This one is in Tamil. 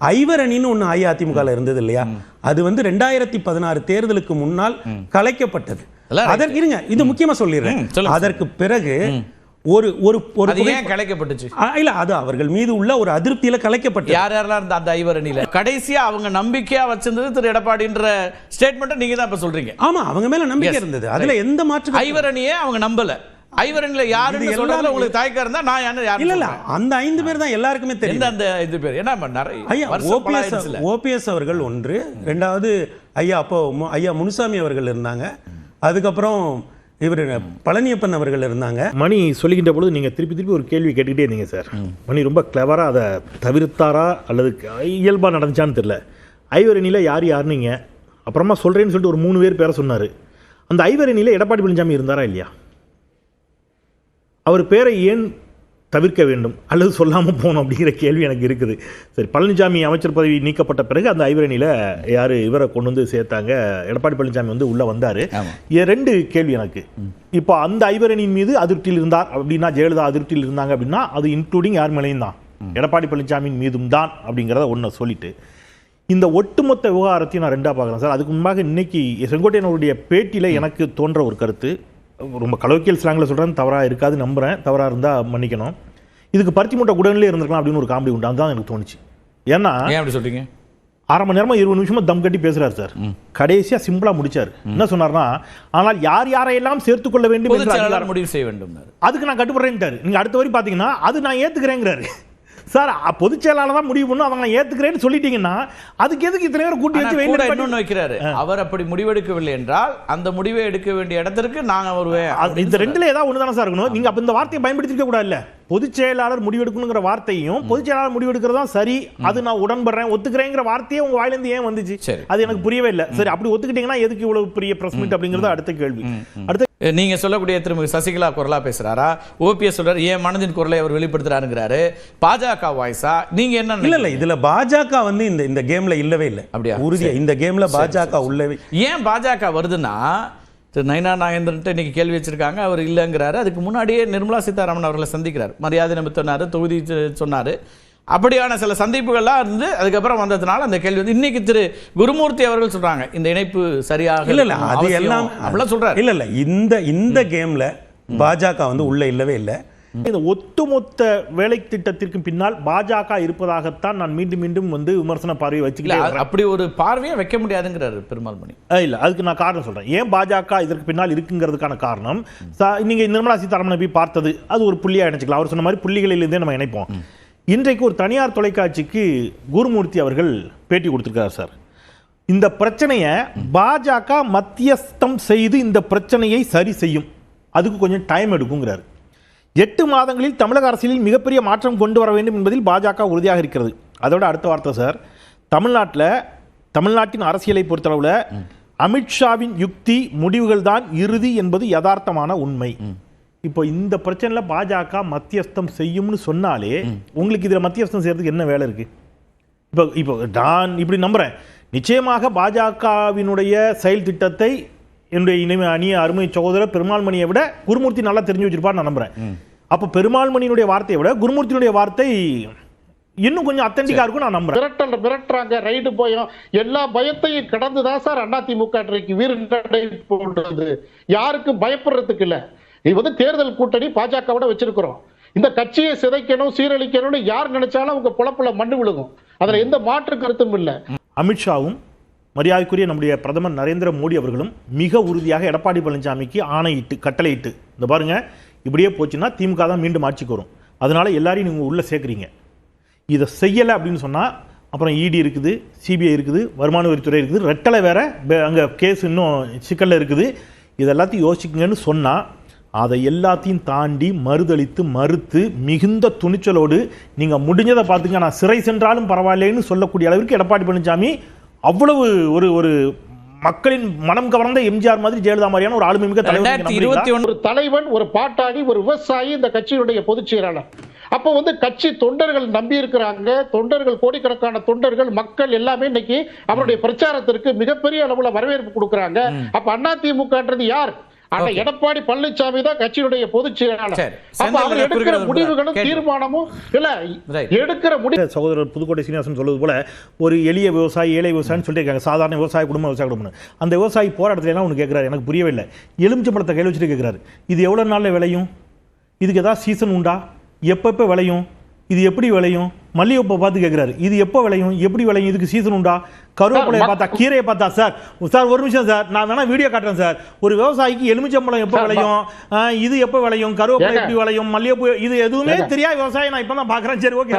ஐவரணின்னு ஒண்ணு அஇஅதிமுகல இருந்தது இல்லையா? அது வந்து ரெண்டாயிரத்தி பதினாறு தேர்தலுக்கு முன்னால் கலைக்கப்பட்டது. அதற்கு இருங்க இது முக்கியமா சொல்லிடுறேன். அதற்கு பிறகு ஒரு ஒரு ஒரு ஏன் கலைக்கப்பட்டுச்சு? இல்ல அது அவர்கள் மீது உள்ள ஒரு அதிருப்தியில கலைக்கப்பட்டது. யார் யாரெல்லாம் இருந்த அந்த ஐவரணியில? கடைசியா அவங்க நம்பிக்கையா வச்சிருந்தது திரு எடப்பாடின்ற ஸ்டேட்மெண்ட் நீங்க தான் இப்ப சொல்றீங்க. ஆமா அவங்க மேல நம்பிக்கை இருந்தது. அதுல எந்த மாற்று ஐவரணியே அவங்க நம்பல. ஐவரணியில யாருன்னு சொல்றதுல உங்களுக்கு தயக்கம் இருந்தா நான் யாரு இல்ல இல்ல. அந்த ஐந்து பேர் தான் எல்லாருக்குமே தெரியும். அந்த இது பேர்? ஏன்னா இப்ப நிறைய ஓபிஎஸ். ஓபிஎஸ் அவர்கள் ஒன்று. ரெண்டாவது ஐயா அப்போ மு- ஐயா முனுசாமி அவர்கள் இருந்தாங்க. அதுக்கப்புறம் இவர் பழனியப்பன் அவர்கள் இருந்தாங்க. மணி சொல்லுகின்ற பொழுது நீங்கள் திருப்பி திருப்பி ஒரு கேள்வி கேட்டுக்கிட்டே இருந்தீங்க சார். மணி ரொம்ப கிளவராக அதை தவிர்த்தாரா? அல்லது இயல்பாக நடந்துச்சான்னு தெரில ஐவரணியில் யார் யாருன்னீங்க. அப்புறமா சொல்கிறேன்னு சொல்லிட்டு ஒரு மூணு பேர் பேரை சொன்னார். அந்த ஐவரணியில் எடப்பாடி பழனிசாமி இருந்தாரா இல்லையா? அவர் பேரை ஏன் தவிர்க்க வேண்டும்? அல்லது சொல்லாமல் போகணும் அப்படிங்கிற கேள்வி எனக்கு இருக்குது. சரி பழனிசாமி அமைச்சர் பதவி நீக்கப்பட்ட பிறகு அந்த ஐவரணியில் யார் இவரை கொண்டு வந்து சேர்த்தாங்க? எடப்பாடி பழனிசாமி வந்து உள்ளே வந்தார். ரெண்டு கேள்வி எனக்கு. இப்போ அந்த ஐவரணியின் மீது அதிருப்தியில் இருந்தார் அப்படின்னா ஜெயலலிதா அதிருப்தியில் இருந்தாங்க அப்படின்னா அது இன்க்ளூடிங் யார் மேலேயும் தான். எடப்பாடி பழனிசாமியின் மீதும் தான் அப்படிங்கிறத ஒன்று சொல்லிட்டு. இந்த ஒட்டுமொத்த விவகாரத்தையும் நான் ரெண்டாக பார்க்குறேன் சார். அதுக்கு முன்பாக இன்னைக்கு செங்கோட்டையன் அவருடைய பேட்டியில் எனக்கு தோன்ற ஒரு கருத்து. ரொம்ப கலோக்கியல் ஸ்லாங்கில் சொல்கிறேன் தவறாக இருக்காது நம்புகிறேன் தவறாக இருந்தால் மன்னிக்கணும். இதுக்கு பருத்தி மூட்டை குடன்லேயே இருந்திருக்கலாம் அப்படின்னு ஒரு காமெடி உண்டு. அதுதான் எனக்கு தோணுச்சு. ஏன்னா ஏன் அப்படி சொல்றீங்க? அரை மணி நேரமா இருபது நிமிஷமா தம் கட்டி பேசுறாரு சார். கடைசியா சிம்பிளா முடிச்சாரு. என்ன சொன்னார்னா ஆனால் யார் யாரையெல்லாம் சேர்த்துக் கொள்ள வேண்டும் முடிவு செய்ய வேண்டும் அதுக்கு நான் கட்டுப்படுறேன்ட்டாரு. நீங்க அடுத்த வரி பாத்தீங்கன்னா அது நான் ஏத்துக்கிறேங்கிறாரு. சார் பொதுச் செயலாளர் தான் முடிவு பண்ணும் நான் ஏத்துக்கிறேன்னு சொல்லிட்டீங்கன்னா அதுக்கு எதுக்கு இத்தனை பேர் கூட்டி வச்சு கூட வெயிட் இன்னொன்னு வைக்கிறாரு. அவர் அப்படி முடிவெடுக்கவில்லை என்றால் அந்த முடிவை எடுக்க வேண்டிய இடத்திற்கு நான் வருவேன் இந்த ரெண்டுல ஏதாவது ஒன்று தானே சார் இருக்கணும்? நீங்க அப்ப இந்த வார்த்தையை பயன்படுத்திக்க கூடாது இல்ல பொதுச் செயலாளர் முடிவெடுக்கணுங்கிற வார்த்தையும் பொதுச் செயலாளர் முடிவெடுக்கிறது தான் சரி அது நான் உடன்படுறேன் ஒத்துக்கிறேங்கிற வார்த்தையே உங்க வாயிலிருந்து ஏன் வந்துச்சு? சரி. அது எனக்கு புரியவே இல்லை. சரி அப்படி ஒத்துக்கிட்டீங்கன்னா எதுக்கு இவ்வளவு பெரிய பிரஸ் மீட் அப்படிங்கிறது அடுத்த கேள்வி. அடுத்த நீங்க சொல்லக்கூடிய திருமதி சசிகலா குரலா பேசுறாரா? ஓபிஎஸ் சொல்றாரு ஏன் மனதின் குரலை அவர் வெளிப்படுத்துறாருங்கிறாரு. பாஜக வாய்ஸா? நீங்க என்ன இல்ல இல்ல இதுல பாஜக வந்து இந்த இந்த கேம்ல இல்லவே இல்ல. அப்படியா? உறுதியா இந்த கேம்ல பாஜக உள்ளவே ஏன் பாஜக வருதுன்னா திரு நயனா நாகேந்திரன்ட்டு இன்னைக்கு கேள்வி வச்சிருக்காங்க. அவர் இல்லைங்கிறாரு. அதுக்கு முன்னாடியே நிர்மலா சீதாராமன் அவர்களை சந்திக்கிறார். மரியாதை நிமித்தனாரு தொகுதி சொன்னாரு. அப்படியான சில சந்திப்புகள்லாம் இருந்து அதுக்கப்புறம் வந்ததுனால அந்த கேள்வி வந்து இன்னைக்கு திரு குருமூர்த்தி அவர்கள் சொல்றாங்க. இந்த இணைப்பு சரியாக இல்ல இல்ல அது எல்லாம் அப்படிலாம் சொல்றாரு. இல்ல இல்ல இந்த இந்த கேம்ல பாஜக வந்து உள்ள இல்லவே இல்ல. இந்த ஒட்டுமொத்த வேலை திட்டத்திற்கு பின்னால் பாஜக இருப்பதாகத்தான் நான் மீண்டும் மீண்டும் வந்து விமர்சன பார்வையை வரேன். அப்படி ஒரு பார்வையை வைக்க முடியாதுங்கிறாரு பெருமாள் மணி. இல்ல அதுக்கு நான் காரணம் சொல்றேன். ஏன் பாஜக இதற்கு பின்னால் இருக்குங்கிறதுக்கான காரணம் சா- நீங்க நிர்மலா சீதாராமனை போய் பார்த்தது அது ஒரு புள்ளியா நினைச்சுக்கலாம் அவர் சொன்ன மாதிரி புள்ளிகளிலிருந்தே நம்ம இணைப்போம். இன்றைக்கு ஒரு தனியார் தொலைக்காட்சிக்கு குருமூர்த்தி அவர்கள் பேட்டி கொடுத்திருக்காரு சார். இந்த பிரச்சனையை பாஜக மத்தியஸ்தம் செய்து இந்த பிரச்சனையை சரி செய்யும். அதுக்கு கொஞ்சம் டைம் எடுக்குங்கிறார். எட்டு மாதங்களில் தமிழக அரசியலில் மிகப்பெரிய மாற்றம் கொண்டு வர வேண்டும் என்பதில் பாஜக உறுதியாக இருக்கிறது. அதோட அடுத்த வார்த்தை சார். தமிழ்நாட்டில் தமிழ்நாட்டின் அரசியலை பொறுத்தளவில் அமித்ஷாவின் யுக்தி முடிவுகள் தான் இறுதி என்பது யதார்த்தமான உண்மை. இப்போ இந்த பிரச்சனையில் பாஜக மத்தியஸ்தம் செய்யும்னு சொன்னாலே உங்களுக்கு இதில் மத்தியஸ்தம் செய்யறதுக்கு என்ன வேலை இருக்கு? இப்போ இப்போ நான் இப்படி நம்புறேன். நிச்சயமாக பாஜகவினுடைய செயல் திட்டத்தை என்னுடைய இனிமை அணிய அருமை சகோதரர் பெருமாள்மணியை விட குருமூர்த்தி நல்லா தெரிஞ்சு வச்சிருப்பார் நான் நம்புறேன். அப்போ பெருமாள்மணியினுடைய வார்த்தையை விட குருமூர்த்தியினுடைய வார்த்தை இன்னும் கொஞ்சம் அத்தன்டிக்கா இருக்கும் நான் நம்புறேன். மிரட்டல் மிரட்டுறாங்க ரைடு போயும் எல்லா பயத்தையும் கடந்து தான் சார் அதிமுக இன்றைக்கு வீரநடை போடுறது யாருக்கும் பயப்படுறதுக்கு இல்ல. இது வந்து தேர்தல் கூட்டணி பாஜகவோட வச்சிருக்கிறோம். இந்த கட்சியை சிதைக்கணும் சீரழிக்கணும்னு யார் நினைச்சாலும் அவங்க பொழப்புல மண்ணு விழுகும். அதுல எந்த மாற்று கருத்தும் இல்ல. அமித்ஷாவும் மரியாதைக்குரிய நம்முடைய பிரதமர் நரேந்திர மோடி அவர்களும் மிக உறுதியாக எடப்பாடி பழனிசாமிக்கு ஆணையிட்டு கட்டளையிட்டு இந்த பாருங்கள் இப்படியே போச்சுன்னா திமுக தான் மீண்டும் ஆட்சிக்கு வரும். அதனால் எல்லாரையும் நீங்கள் உள்ளே சேர்க்குறீங்க. இதை செய்யலை அப்படின்னு சொன்னால் அப்புறம் இடி இருக்குது சிபிஐ இருக்குது வருமான வரித்துறை இருக்குது ரெட்டலை வேற அங்கே கேஸ் இன்னும் சிக்கலில் இருக்குது. இது எல்லாத்தையும் யோசிக்குங்கன்னு சொன்னால் அதை எல்லாத்தையும் தாண்டி மறுதளித்து மறுத்து மிகுந்த துணிச்சலோடு நீங்கள் முடிஞ்சதை பார்த்துங்க. நான் சிறை சென்றாலும் பரவாயில்லைன்னு சொல்லக்கூடிய அளவிற்கு எடப்பாடி பழனிசாமி அவ்வளவு ஒரு ஒரு மக்களின் மனம் கவர்ந்த எம்ஜிஆர் மாதிரி ஜெயலலிதா மாதிரியான ஒரு ஆளுமை மிக்க தலைவர்? இருபத்தி ஒன்று தலைவன் ஒரு பாட்டாளி ஒரு விவசாயி இந்த கட்சியினுடைய பொதுச் செயலாளர். அப்போ வந்து கட்சி தொண்டர்கள் நம்பி இருக்கிறாங்க தொண்டர்கள் கோடிக்கணக்கான தொண்டர்கள் மக்கள் எல்லாமே இன்னைக்கு அவருடைய பிரச்சாரத்திற்கு மிகப்பெரிய அளவுல வரவேற்பு கொடுக்கறாங்க. அப்ப அதிமுகன்றது யார்? ஆனா. எடப்பாடி பழனிசாமி தான் கட்சியுடைய பொதுச் செயலாளர். சரி. அப்ப அவர் எடுக்கிற முடிவுகளும். தீர்மானமும் இல்ல. எடுக்கிற முடிவு சகோதரர் புதுக்கோட்டை சீனிவாசன் சொல்வது போல ஒரு எளிய விவசாயி ஏழை விவசாயின்னு சொல்லிட்டு இருக்காங்க சாதாரண விவசாய குடும்பம் விவசாய குடும்பம் அந்த விவசாயி போராட்டத்துல எல்லாம் ஒன்று கேட்குறாரு எனக்கு புரியவே இல்லை. எலுமிச்சம்பழத்தை கையில் வச்சுட்டு கேட்குறாரு இது எவ்வளோ நாளில் விளையும்? இதுக்கு ஏதாவது சீசன் உண்டா? எப்பப்போ விளையும்? இது எப்படி விளையும்? மல்லிகைப்பூ பார்த்து கேட்குறாரு இது எப்போ விளையும்? எப்படி விளையும்? இதுக்கு சீசன் உண்டா? கருவேப்பிலையை பார்த்தா கீரையை பார்த்தா சார் சார் ஒரு நிமிஷம் சார் நான் வேணா வீடியோ காட்டுறேன் சார். ஒரு விவசாயிக்கு எலுமிச்சம்பழம் எப்போ விளையும்? இது எப்போ விளையும்? கருவேப்பிலை. எப்படி விளையும்? மல்லிகைப்பூ இது எதுவுமே. தெரியாத விவசாயி நான் இப்போ தான் பார்க்குறேன். சரி ஓகே